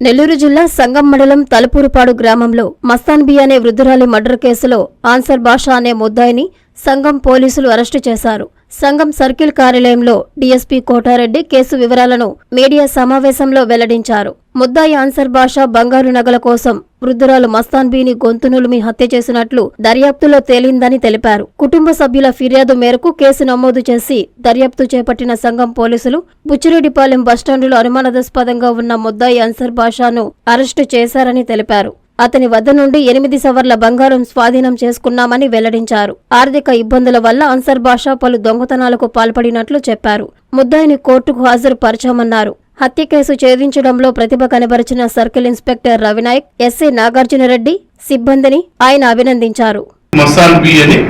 నెల్లూరు జిల్లా సంగం మండలం తలపూరుపాడు గ్రామంలో మస్తాన్ బి అనే వృద్ధురాలి మర్డర్ కేసులో ఆన్సర్ బాషా అనే ముద్దాయిని సంఘం పోలీసులు అరెస్టు చేశారు. సంఘం సర్కిల్ కార్యాలయంలో డీఎస్పీ కోటారెడ్డి కేసు వివరాలను మీడియా సమావేశంలో వెల్లడించారు. ముద్దాయి ఆన్సర్ బాషా బంగారు నగల కోసం వృద్ధురాలు మస్తాన్బీని గొంతునులిమి హత్య చేసినట్లు దర్యాప్తులో తేలిందని తెలిపారు. కుటుంబ సభ్యుల ఫిర్యాదు మేరకు కేసు నమోదు చేసి దర్యాప్తు చేపట్టిన సంఘం పోలీసులు బుచ్చిరెడ్డిపాలెం బస్టాండులో అనుమానాస్పదంగా ఉన్న ముద్దాయి అన్సర్ బాషాను అరెస్టు చేశారని తెలిపారు. అతని వద్ద నుండి ఎనిమిది సవర్ల బంగారం స్వాధీనం చేసుకున్నామని వెల్లడించారు. ఆర్థిక ఇబ్బందుల వల్ల అన్సర్ బాషా పలు దొంగతనాలకు పాల్పడినట్లు చెప్పారు. ముద్దాయిని కోర్టుకు హాజరుపరచామన్నారు. హత్య కేసు ఛేదించడంలో ప్రతిభ కనబరిచిన circle inspector Ravinayak SC Nagarjunareddy సిబ్బందిని ఆయన అభినందించారు. మస్తాన్ బి అని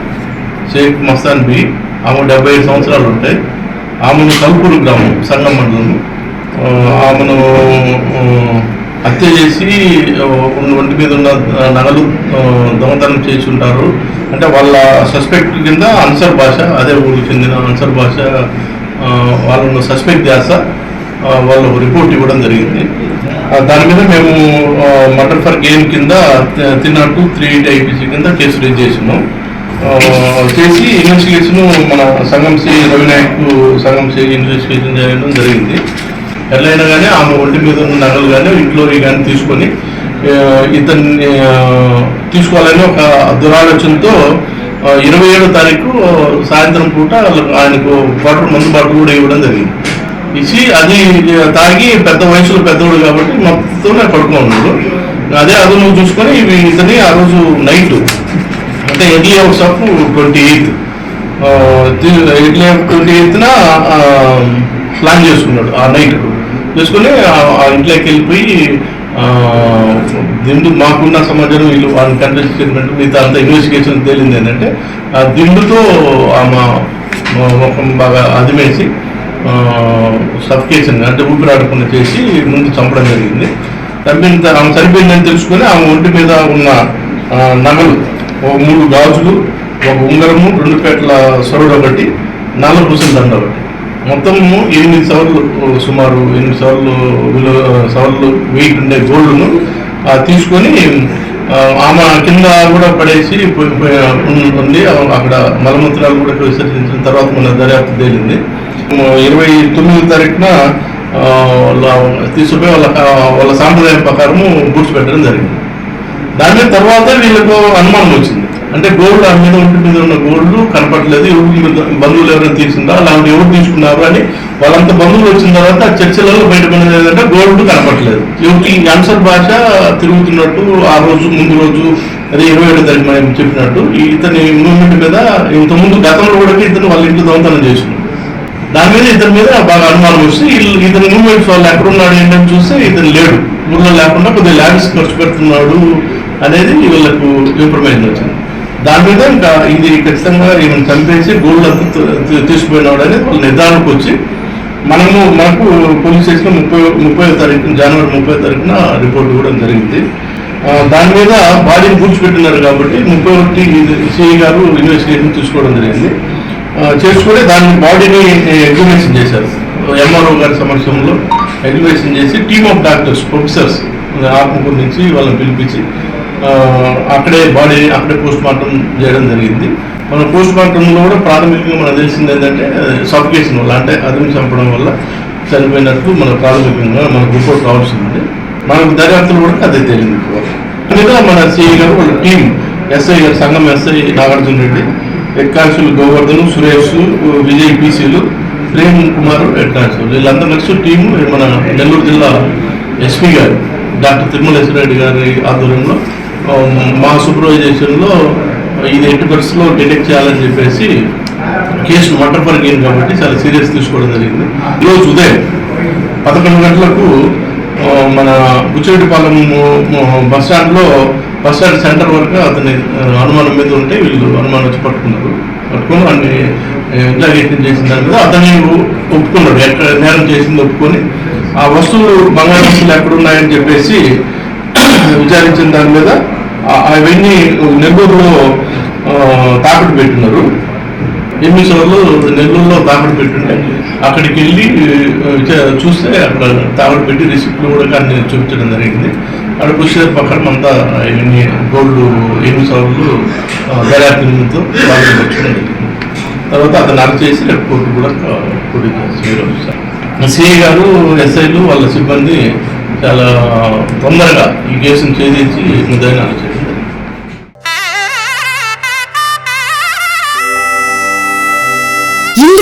షేక్ మస్తాన్ బి ఆమె డెబ్బై ఐదు సంవత్సరాలు ఉంటాయి. ఆమెను కల్పూరు గ్రామం సంగం మండలం ఆమెను హత్య చేసి ఒంటి మీద ఉన్న నగలు దొంగతనం చేసి ఉంటారు అంటే వాళ్ళ సస్పెక్ట్ కింద అన్సర్ భాష అదే ఊరికి చెందిన అన్సర్ భాష ఆ, వాళ్ళను సస్పెక్ట్ చేస్తా వాళ్ళు రిపోర్ట్ ఇవ్వడం జరిగింది. దాని మీద మేము మటర్ ఫర్ గేమ్ కింద తిన్నట్టు త్రీ ఎయిట్ ఐపీసీ కింద కేసు రేజ్ చేసినాం. చేసి ఇన్వెస్టిగేషన్ మన సంఘం సి రవినాయక్ సంఘం సి ఇన్వెస్టిగేషన్ చేయడం జరిగింది. ఎట్లయినా కానీ ఆమె ఒంటి మీద ఉన్న నగలు కానీ ఇంట్లో కానీ తీసుకొని ఇతన్ని తీసుకోవాలని ఒక దురాలోచనతో ఇరవై ఏడో తారీఖు సాయంత్రం పూట ఆయనకు క్వార్టర్ మందు బాటలు కూడా ఇవ్వడం జరిగింది. ఇచ్చి అది తాగి పెద్ద వయసులో పెద్దవాడు కాబట్టి మొత్తం పడుకుని ఉన్నాడు. అదే అదును చూసుకొని ఇవి ఇతని ఆ రోజు నైట్ అంటే early hours of twenty eighth. Early twenty ఎయిత్న plan చేసుకున్నాడు ఆ నైట్ చేసుకుని ఆ- ఇంట్లోకి వెళ్ళిపోయి దిండు మాకున్న సమాచారం వీళ్ళు వాళ్ళని కంటెస్ట్ స్టేట్మెంట్ మిగతా అంత ఇన్వెస్టిగేషన్ తేలింది ఏంటంటే ఆ దిండుతో ఆమె ముఖం బాగా అదిమేసి సఫికేషన్ అంటే ఊపిరాడకుండా చేసి ముందు చంపడం జరిగింది. చంపిన ఆమె చనిపోయిందని తెలుసుకొని ఆమె ఒంటి మీద ఉన్న నగలు ఒక మూడు గాజులు ఒక ఉంగరము రెండు పేట్ల సొరడు ఒకటి నాలుగు పూసిన దండ ఒకటి. మొత్తము ఎనిమిది సవర్లు సుమారు ఎనిమిది సవర్లు విలువ సవర్లు వెయిట్ ఉండే గోల్డ్ను తీసుకొని ఆమె కింద కూడా పడేసి పోయి- ఉంది. అక్కడ మలమూత్రాలు కూడా విసర్జించిన తర్వాత మన దర్యాప్తు తేలింది. ఇరవై తొమ్మిది తారీఖున వాళ్ళ తీసుకుపోయి వాళ్ళ వాళ్ళ సాంప్రదాయం ప్రకారము గుడ్స్ పెట్టడం జరిగింది. దాని మీద తర్వాత వీళ్ళకు అనుమానం వచ్చింది. అంటే గోల్డ్ ఆ మీద ఒంటి మీద ఉన్న గోల్డ్ కనపడలేదు. ఎవరు బంధువులు ఎవరైనా తీసిందా? అలాంటి ఎవరు తీసుకున్నారు అని వాళ్ళంతా బంధువులు వచ్చిన తర్వాత చర్చలలో బయటపడినది ఏంటంటే గోల్డ్ కనపడలేదు. ఎవరికి ఆన్సర్ భాష తిరుగుతున్నట్టు ఆ రోజు ముందు రోజు అదే ఇరవై ఏడు తారీఖు మనం చెప్పినట్టు ఈ ఇతని మూవ్మెంట్ మీద ఇంతకుముందు గతంలో కూడా ఇతను వాళ్ళ ఇంట్లో దొంగతనం చేసినాడు దాని మీద ఇతని మీద బాగా అనుమానం వస్తే వీళ్ళు ఇతని మూమెంట్స్ వాళ్ళు ఎక్కడున్నాడు ఏంటని చూస్తే ఇతను లేడు. ఊళ్ళో లేకుండా కొద్దిగా ల్యాబ్స్ ఖర్చు పెడుతున్నాడు అనేది వీళ్ళకు ఇన్ఫర్మేషన్ వచ్చింది. దాని మీద ఇంకా ఇది ఖచ్చితంగా ఈమెను చంపేసి గోల్డ్ అంతా తీసుకుపోయినాడు అనేది వాళ్ళ నిర్ధారణకు వచ్చి మనము మనకు పోలీస్ స్టేషన్ ముప్పై ముప్పై తారీఖు జనవరి ముప్పై తారీఖున రిపోర్ట్ ఇవ్వడం జరిగింది. దాని మీద బాడీని పూడ్చిపెట్టినారు కాబట్టి ముప్పై ఒకటి సిఐ గారు ఇన్వెస్టిగేషన్ తీసుకోవడం జరిగింది. చేసుకుని దాని బాడీని ఎగ్జిబిషన్ చేశారు. ఎంఆర్ఓ గారి సమక్షంలో ఎగ్జిబిషన్ చేసి team of doctors professors Atmakur నుంచి వాళ్ళని పిలిపించి అక్కడే బాడీ అక్కడే పోస్ట్ మార్టం చేయడం జరిగింది. మన పోస్ట్ మార్టంలో కూడా ప్రాథమికంగా మనకు తెలిసింది ఏంటంటే సఫికేషన్ వల్ల అంటే అదును చంపడం వల్ల చనిపోయినట్లు మన ప్రాథమికంగా మనకు రిపోర్ట్ రావాల్సింది మనకు దర్యాప్తులు కూడా అదే తేలింది మీద మన సిఐ గారు వాళ్ళ టీం ఎస్ఐ గారు సంఘం ఎస్ఐ నాగార్జున రెడ్డి హెడ్ గోవర్ధన్ సురేష్ విజయ్ పీసీలు ప్రేమ్ కుమార్ హెడ్ వీళ్ళందరూ కలిసి టీము మన నెల్లూరు జిల్లా ఎస్పీ గారు డాక్టర్ తిరుమలేశ్వర రెడ్డి గారి ఆధ్వర్యంలో మా సూపర్వైజేషన్లో ఇది ఎట్టి పరిస్థితుల్లో డిటెక్ట్ చేయాలని చెప్పేసి కేసు మటర్ పరిగెన్ కాబట్టి చాలా సీరియస్ తీసుకోవడం జరిగింది. ఈరోజు ఉదయం పదకొండు గంటలకు మన బుచ్చిరెడ్డిపాలెం బస్ స్టాండ్లో బస్ స్టాండ్ సెంటర్ వరకు అతని అనుమానం మీద ఉంటే వీళ్ళు అనుమానం వచ్చి పట్టుకున్నారు. పట్టుకుని వాడిని ఇంటర్గేషన్ చేసిన దాని మీద అతన్ని ఒప్పుకున్నాడు. ఎక్కడ నేరం చేసింది ఒప్పుకొని. ఆ వస్తువులు బంగారు వస్తువులు ఎక్కడున్నాయని చెప్పేసి విచారించిన దాని మీద అవన్నీ నెల్లూరులో తాకట్టు పెట్టినారు ఎనిమిది సార్లు నెల్లూరులో తాకట్టు పెట్టుంటే అక్కడికి వెళ్ళి చూస్తే అక్కడ తాకట్టు పెట్టి రిసిప్ట్లు కూడా అన్ని చూపించడం జరిగింది. అక్కడ వచ్చే పక్కన అంతా ఇవన్నీ గోల్డ్ ఎనిమిది సార్లు దర్యాప్తు నిమిత్తం వాళ్ళని వచ్చడం తర్వాత అతను అరెస్ట్ చేసి రేపు కోర్టు కూడా కోర్టు సిఐ గారు ఎస్ఐలు వాళ్ళ సిబ్బంది చాలా తొందరగా ఈ కేసును ఛేదించి ముద్దాయిని అరెస్ట్